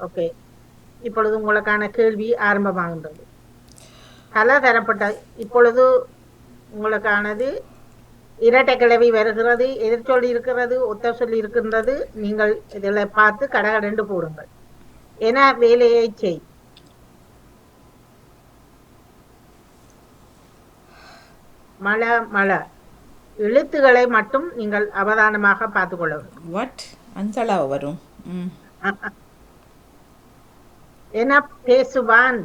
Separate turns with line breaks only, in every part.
Okay. இப்பொழுது உங்களுக்கான கேள்வி ஆரம்பமாகின்றது. பல தரப்பட்ட இப்பொழுது உங்களுக்கானது இரட்டை கிளவி வருகிறது எதிர்ச்சொல் இருக்கிறது ஒத்த சொல் இருக்கின்றது. நீங்கள் இதில் பார்த்து கடகடண்டு போடுங்கள். என வேலையை செய்? மழ மழ எழுத்துக்களை மட்டும் நீங்கள் அவதானமாக பார்த்துக் கொள்ள வேண்டும்.
வாட் வரும். ம்
என பேசுவான்?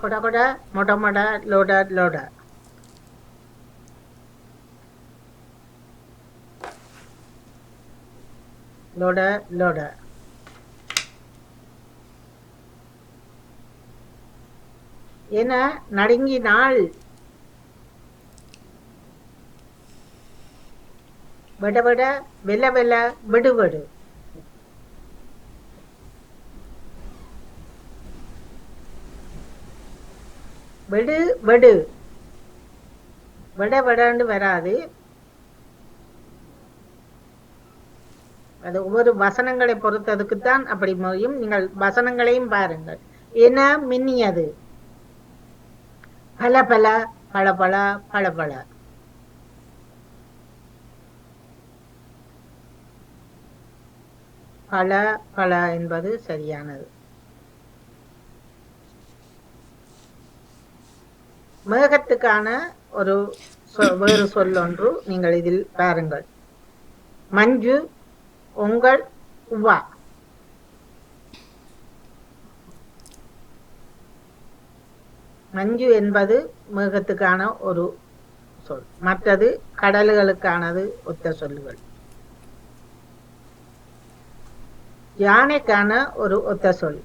கொட கொட மொட மொட லோட லோட. லோட லோட. என நடுங்கினாள்? விட விட வெல வெல விடு விடு. விடு விட. விடன்னு வராது. அது ஒவ்வொரு வசனங்களை பொறுத்ததுக்குத்தான் அப்படி முடியும். நீங்கள் வசனங்களையும் பாருங்கள். என மின்னியது. பல பல பல பல பல பல பல பல என்பது சரியானது. மேகத்துக்கான ஒரு சொ- வேறு சொல் ஒன்று நீங்கள் இதில் பாருங்கள். மஞ்சு உங்கள் உவா. மஞ்சு என்பது மேகத்துக்கான ஒரு சொல். மற்றது கடல்களுக்கானது ஒத்த சொல்லுகள். யானைக்கான ஒரு ஒத்த சொல்.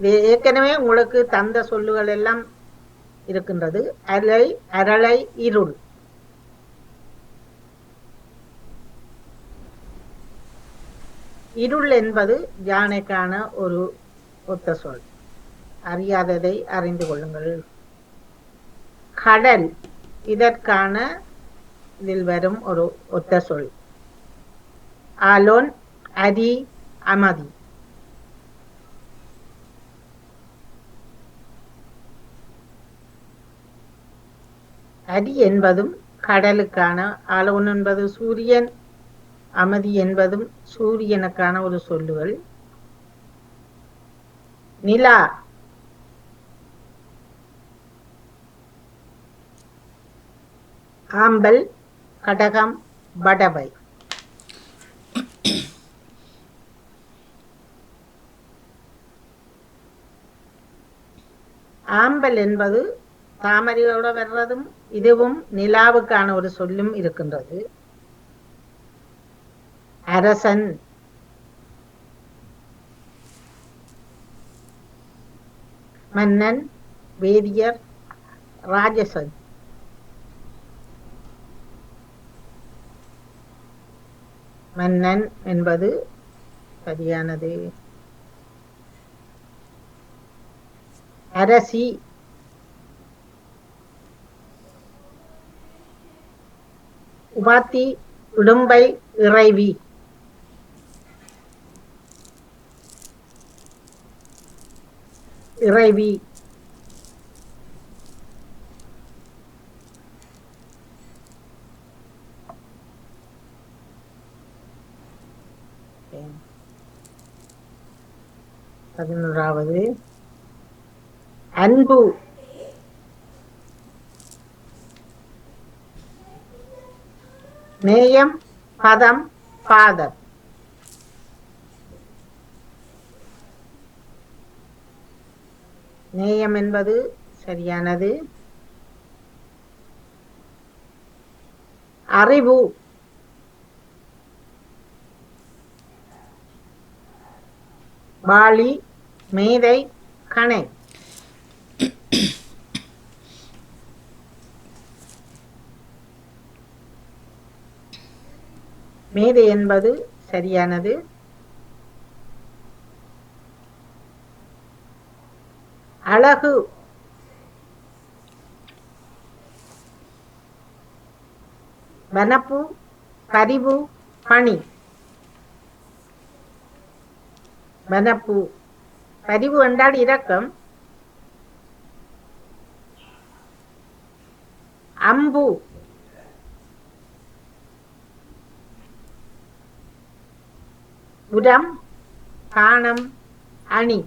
ஏற்கனவே உங்களுக்கு தந்த சொல்லுகள் எல்லாம் இருக்கின்றது. அலை அரளை இருள். இருள் என்பது யானைக்கான ஒரு ஒத்த சொல். அறியாததை அறிந்து கொள்ளுங்கள். கடல் இதற்கான இதில் வரும் ஒரு ஒத்த சொல். ஆலோன் அரி அமதி அடி என்பதும் கடலுக்கான ஆலோன் என்பது சூரியன் அமதி என்பதும் சூரியனுக்கான ஒரு சொல்லுகள். நிலா. ஆம்பல் கடகம் படவை ஆம்பல் என்பது தாமரையோட வர்றதும் இதுவும் நிலாவுக்கான ஒரு சொல்லும் இருக்கின்றது. அரசன். மன்னன் வேதியர் ராஜசன். மன்னன் என்பது சரியானது. அரசி உபாத்தி உடும்பை இறைவி இறைவி பதினோராவது அன்பு. நேயம் பதம் பாதம். நேயம் என்பது சரியானது. அறிவு. வாளி மேதை கணை. மேதை என்பது சரியானது. அழகு. வனப்பு பரிவு பணி வனப்பு. பரிவு என்றால் இரக்கம். அம்பு. உரம் காணம் அணி.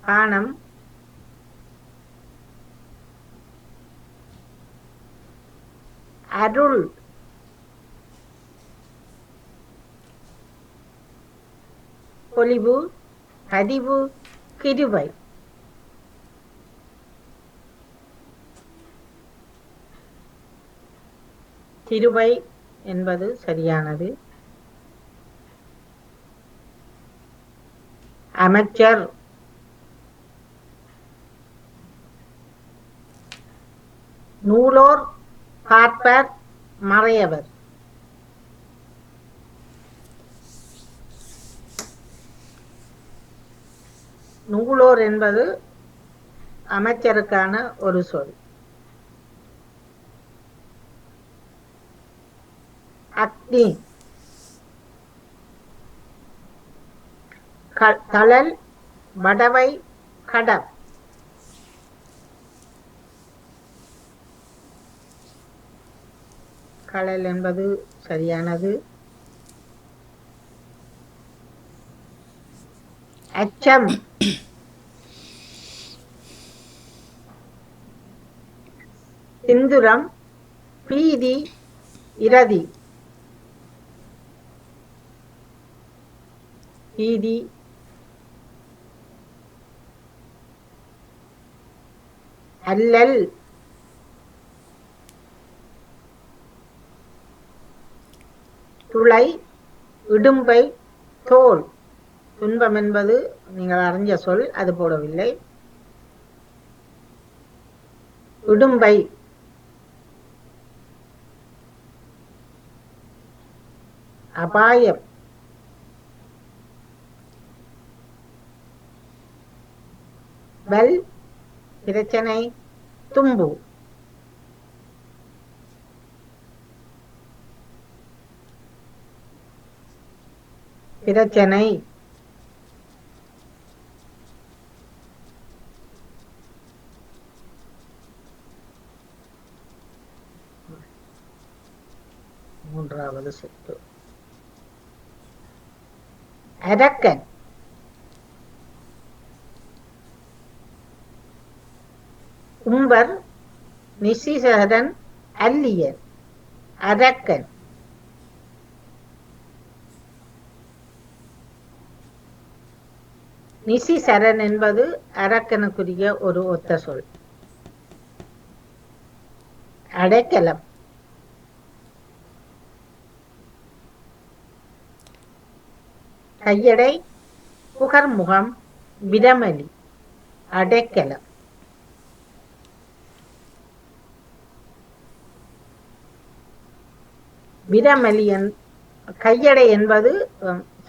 காணம் அருள். பொலிவு பதிவு கிருபை. திருவை என்பது சரியானது. அமைச்சர் நூலோர் பார்ப்பர் மறையவர். நூலோர் என்பது அமைச்சருக்கான ஒரு சொல். அக்னி க- தழல் வடவை கடப் கடல் என்பது சரியானது. அச்சம். சிந்துரம் பீதி இரதி. தேதி அல்லல் துளை இடும்பை தோல். துன்பம் என்பது நீங்கள் அறிஞ்ச சொல் அது போடவில்லை. இடும்பை. அபாயம். வல் பிரச்சனை தும்பு. பிரச்சனை மூன்றாவது சொத்து அரக்கன். கும்பர் நிசிசகதன் அல்லியர் அரக்கன் நிசிசரன் என்பது அரக்கனுக்குரிய ஒரு ஒத்த சொல். அடைக்கலம். கையடை புகர்முகம் விடமலி அடைக்கலம். விடமலி என் கையடை என்பது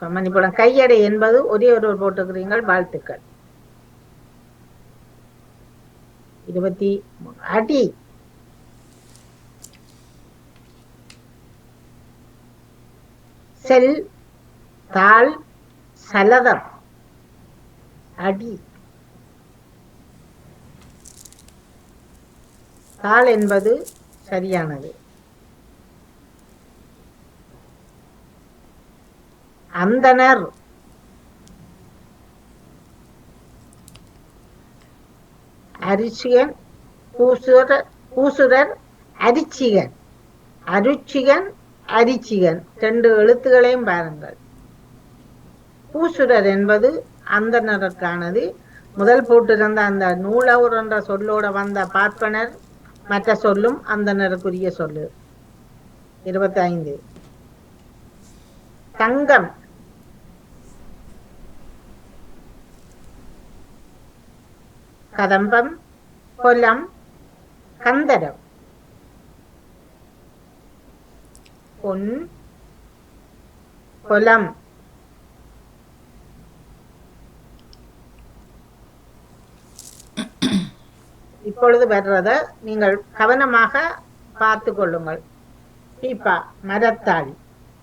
மன்னிப்படம் கையடை என்பது ஒரே ஒரு போட்டுக்கிறீங்கள் வாழ்த்துக்கள். இருபத்தி அடி. செல் தாள் சலதம். அடி. தாள் என்பது சரியானது. அந்தனர். அரிசிகன் பூசுர பூசுரர் அரிச்சிகன் அருச்சிகன் அரிச்சிகன் ரெண்டு எழுத்துக்களையும் பாருங்கள். பூசுரர் என்பது அந்தனருக்கானது. முதல் போட்டிருந்த அந்த நூலவர் என்ற சொல்லோட வந்த பார்ப்பனர் மற்ற சொல்லும் அந்தனருக்குரிய சொல்லு. இருபத்தி ஐந்து தங்கம். கதம்பம் கொல்லம் கந்தரம் பொன் கொலம் இப்பொழுது வர்றத நீங்கள் கவனமாக பார்த்து கொள்ளுங்கள் பீப்பா மரத்தாழி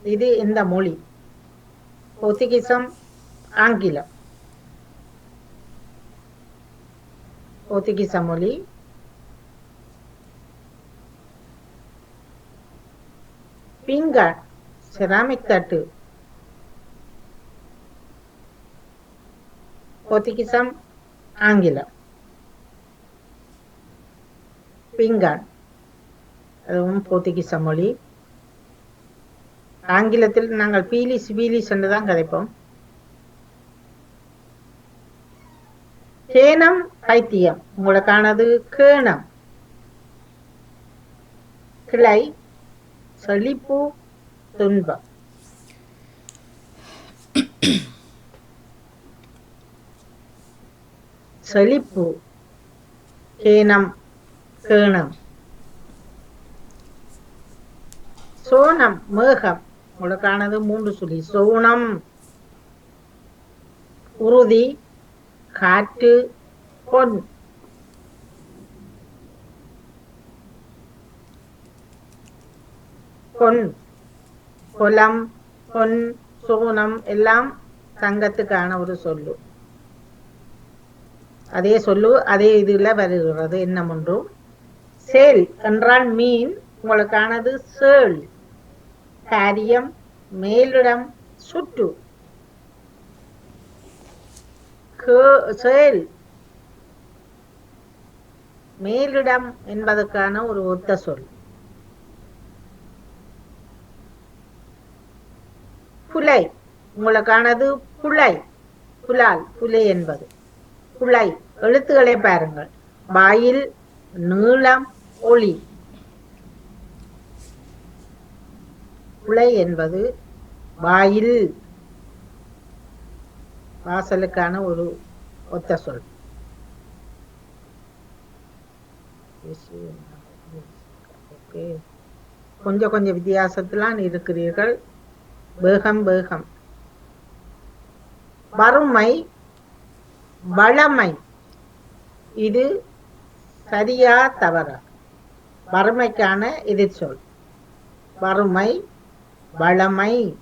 இது இந்த மொழி போர்த்துகீசம் ஆங்கிலம் போர்த்துகீச மொழி பிங்கர் செராமிக் தட்டு போர்த்துகீசம் ஆங்கிலம் பிங்கர் அதுவும் போர்த்துகீச மொழி ஆங்கிலத்தில் நாங்கள் பீலிஸ் பீலிஸ் என்று தான் கதைப்போம் கேனம் பைத்தியம். உங்களுக்கானது கேணம். கிளை செழிப்பு துன்பம். செழிப்பு கேனம் கேணம். சோனம் மேகம். உங்களுக்கானது மூன்று சுழி. சோனம் உறுதி காற்று பொன். பொன். பொலம் பொன் சோனம் எல்லாம் தங்கத்துக்கான ஒரு சொல்லு. அதே சொல்லு அதே இதுல வருகிறது. என்ன ஒன்றும் சேல் என்றால் மீன் உங்களுக்கானது சேல். காரியம் மேலிடம் சுற்று. செயல். மேலிடம் என்பதற்கான ஒரு ஒத்த சொல். புலை. உங்களுக்கானது புலை. புலால் புலை என்பது. புலை எழுத்துக்களை பாருங்கள். வாயில் நீளம் ஒளி. புலை என்பது வாயில். வாசலுக்கான ஒரு ஒத்த சொல். கொஞ்சம் கொஞ்சம் வித்தியாசத்திலான் இருக்கிறீர்கள். வேகம் வேகம். வறுமை வளமை. இது சரியா தவறா? வறுமைக்கான எதிர்ச்சொல். வறுமை வளமை.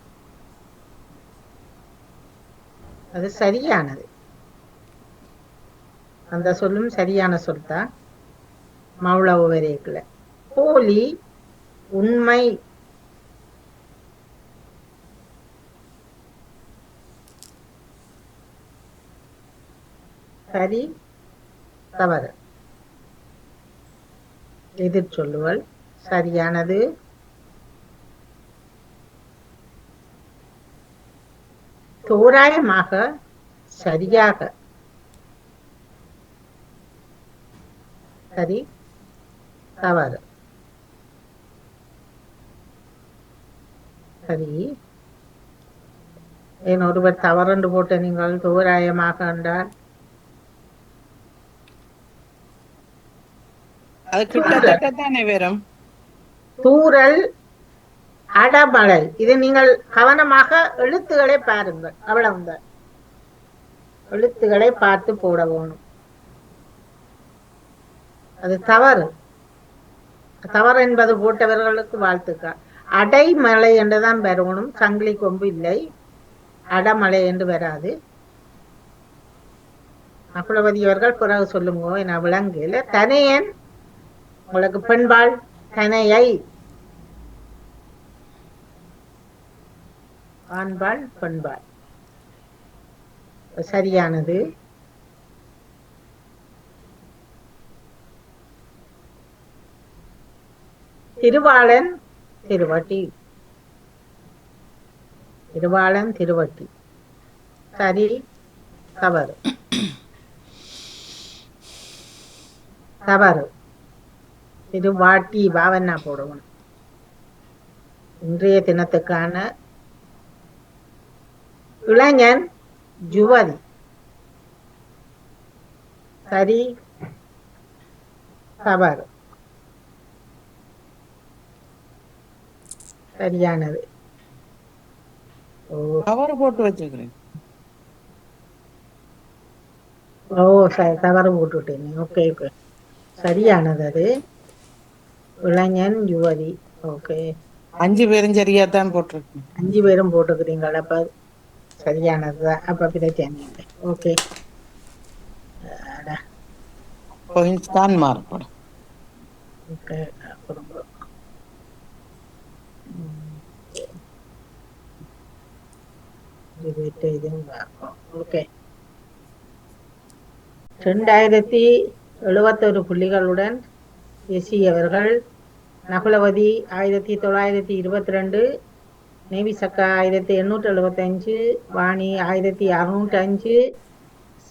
அது சரியானது. அந்த சொல்லும் சரியான சொல் தான் மௌளவு வரைக்குல. போலி உண்மை. சரி தவறு. எதிர் சொல்லுவல் சரியானது. தோராயமாக சரியாக. சரி தவறு. சரி. ஏன் ஒருவர் தவறென்று போட்ட நீங்கள் தோராயமாக என்றால்?
அது கிட்டத்தட்ட தானே வரும்
தூறல் அடமழை இது நீங்கள் கவனமாக எழுத்துக்களை பாருங்கள். அவ்வளவுதான் எழுத்துக்களை பார்த்து போட வேணும். அது தவறு. தவறு என்பது போட்டவர்களுக்கு வாழ்த்துக்கள். அடைமலை என்றுதான் வரணும். சங்கிலி கொம்பு இல்லை. அடமலை என்று வராது. அப்புலபதி அவர்கள் பிறகு சொல்லுங்க. நான் விளங்குல தனையன் உங்களுக்கு பெண்பாள் தனையை ஆண்பால் பெண்பாள் சரியானது. திருவாளன் திருவட்டி திருவாளன் திருவட்டி சரி தவறு. தவறு. திருவாட்டி பாவன்னா போடுவோம். இன்றைய தினத்துக்கான இளைஞன் ஜுவதி சரி. தவறு. சரியானது.
கவர் போட்டு வச்சுக்கிறேன்
ஓ சரி தவறு போட்டுட்டேன் ஓகே ஓகே. சரியானது அது இளைஞன் யுவதி ஓகே.
அஞ்சு பேரும் சரியா தான் போட்டிருக்கேன்
அஞ்சு பேரும் போட்டுக்கிறீங்களா அப்ப? சரியானதுதான் அப்ப பிரச்சனை இல்லை ஓகே
தான் மாறுபடும்
ஓகே ரெண்டாயிரத்தி எழுபத்தொரு புள்ளிகளுடன் எஸ்சி அவர்கள் நகுலவதி ஆயிரத்தி தொள்ளாயிரத்தி இருபத்தி ரெண்டு நேவி சக்கா ஆயிரத்தி எண்ணூற்றி எழுபத்தஞ்சு வாணி ஆயிரத்தி அறுநூற்றி அஞ்சு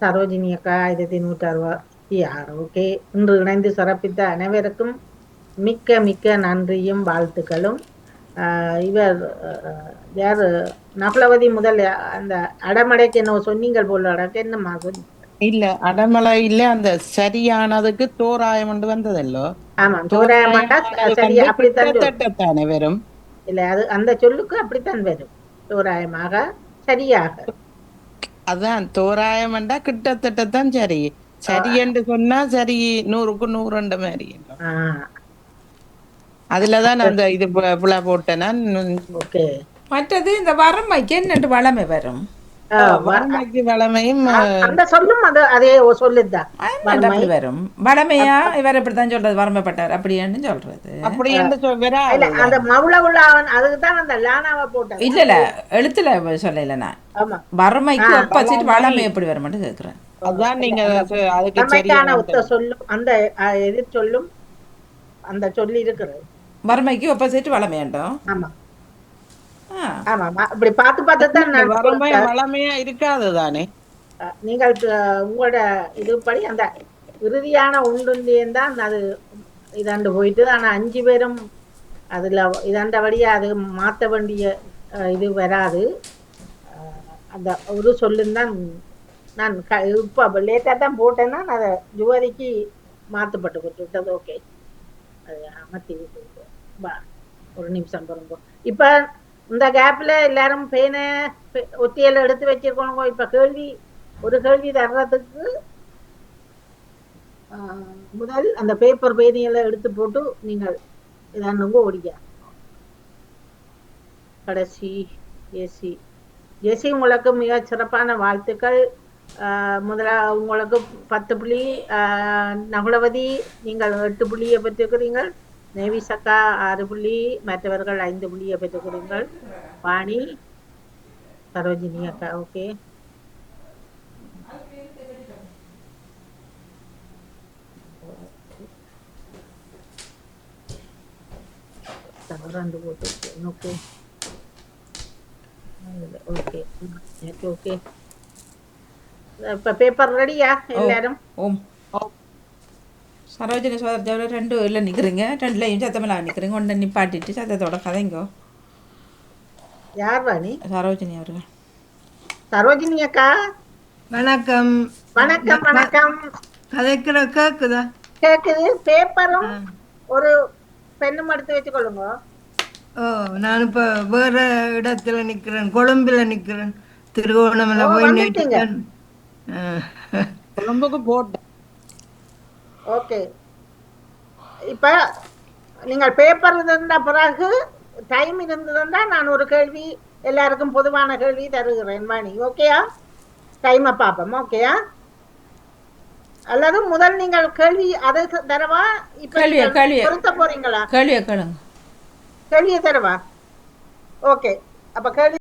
சரோஜினி அக்கா ஆயிரத்தி நூற்றி அறுபத்தி ஆறு. ஓகே இன்று இணைந்து சிறப்பித்த அனைவருக்கும் மிக்க மிக்க நன்றியும் வாழ்த்துக்களும். இவர் யார்? நகுலவதி முதல் அந்த அடமடைக்கு என்ன சொன்னீங்கள் போல அடக்கு என்னம்மா
இல்ல அடமலை இல்ல அந்த சரியானதுக்கு தோராயம் கொண்டு வந்ததல்லோ?
ஆமா அப்படித்தான் சொல்லும். இல்ல அது அந்த சொல்லுக்கு அப்படித்தான் வரும். தோராயமாக சரியாக.
அதான் தோராயம்ண்டா கிட்டத்தட்ட தான் சரி சரி என்று சொன்னா சரி நூறுக்கு நூறுன்ற மாதிரி.
ஆஹ்
அதுலதான் அந்த இது புல போட்டேன்னா
ஓகே.
மற்றது இந்த வறுமைக்கு என்னட்டு வளமை வரும்?
வறுமைக்கு வளமையும்
அந்த சொல்லும் அது அதே சொல்லுதான்
என்னட்டு அப்படி வரும்? வளமையா? இவர் இப்படித்தான் சொல்றது வறுமைப்பட்டார் அப்படின்னு சொல்றது.
அப்படி வரா
அந்த அந்த லானாவை போட்டது
இல்ல இல்ல எழுத்துல சொல்லல நான். வறுமைக்கு ஒப்போசிட் வளமை எப்படி வரும்னு கேக்குறேன்.
அதான் நீங்க அது- அதுக்கு
சொல்லும் அந்த எதிர் சொல்லும் அந்த சொல்லி இருக்கிறது
வறுமைக்கு ஒப்போசிட் வளமையாண்டோம்?
ஆமா.
ஆ.
ஆமா ஆமா. இப்படி பார்த்து பார்த்து தான் நான்
வறுமை வளமையா இருக்காது தானே?
அஹ், நீங்கள் உங்களோட இதுபடி அந்த இறுதியான ஒன்றுலேயும் தான் அது இதாண்டு போயிட்டு ஆனா அஞ்சு பேரும் அதுல இதாண்டபடியா அது மாத்த வேண்டிய இது வராது. அந்த ஒரு சொல்லும் தான் நான் க இப்போ லேட்டாக தான் போட்டேன்னா நான் அதை ஜுவரிக்கு மாற்றப்பட்டு கொடுத்துட்டது ஓகே. அது அமர்த்தி ஒரு நிமிஷம் பாருங்க இப்போ இந்த கேப்ல எல்லாரும் பேனை பெ- ஒத்தியல் எடுத்து வச்சிருக்கோங்க இப்போ கேள்வி ஒரு கேள்வி தர்றதுக்கு ஆஹ், முதல் அந்த பேப்பர் பேனியெல்லாம் எடுத்து போட்டு நீங்கள் இதானுங்க ஓடிக்க கடைசி ஏசி. ஜெசி உங்களுக்கு மிக சிறப்பான வாழ்த்துக்கள். ஆஹ் முதலா உங்களுக்கு பத்து புள்ளி நகுலவதி நீங்கள் எட்டு புள்ளியை பெற்றுக்கிறீர்கள் நேவி சக்கா ஆறு புள்ளி மற்றவர்கள் ஐந்து புள்ளியை பெற்றுக்கிறீர்கள் வாணி சரோஜினி அக்கா ஓகே ரெண்டு போட்டு ஓகே ஓகே ஓகே இப்ப பேப்பர் ரெடியா எல்லாரும்?
ஓம். சரோஜினி சோதரஜாவில் ரெண்டு இல்லை நிற்கிறீங்க ரெண்டுலையும் சத்தமெல்லாம் நிற்கிறீங்க ஒன்றை நிப்பாட்டிட்டு சத்தத்தோட கதைங்கோ.
யார் வாணி
சரோஜினி அவர்கள்.
சரோஜினி அக்கா?
வணக்கம்.
வணக்கம் வணக்கம்.
கதைக்கிற கேக்குதா?
கேக்குது. பேப்பரும் ஒரு பெண்ணும் எடுத்து வச்சுக்கொள்ளுங்க.
ஓ நான் இப்ப வேற இடத்துல நிக்கிறேன். கொழும்புல நிக்கிறேன். திருவோணமலை போய். நிக்கிறேன்.
கொழும்புக்கு போட்டேன்
ஓகே. இப்ப நீங்கள் பேப்பர் இருந்த பிறகு டைம் இருந்ததுன்னா நான் ஒரு கேள்வி எல்லாருக்கும் பொதுவான கேள்வி தருகிறேன் வாணி. ஓகேயா டைமை பார்ப்போம். ஓகேயா அல்லது முதல் நீங்கள் கேள்வி அதை தரவா? இப்ப. பொருத்த போறீங்களா?
கேள்வியை கேளுங்க.
கேள்வியை தரவா? ஓகே அப்ப கேள்வி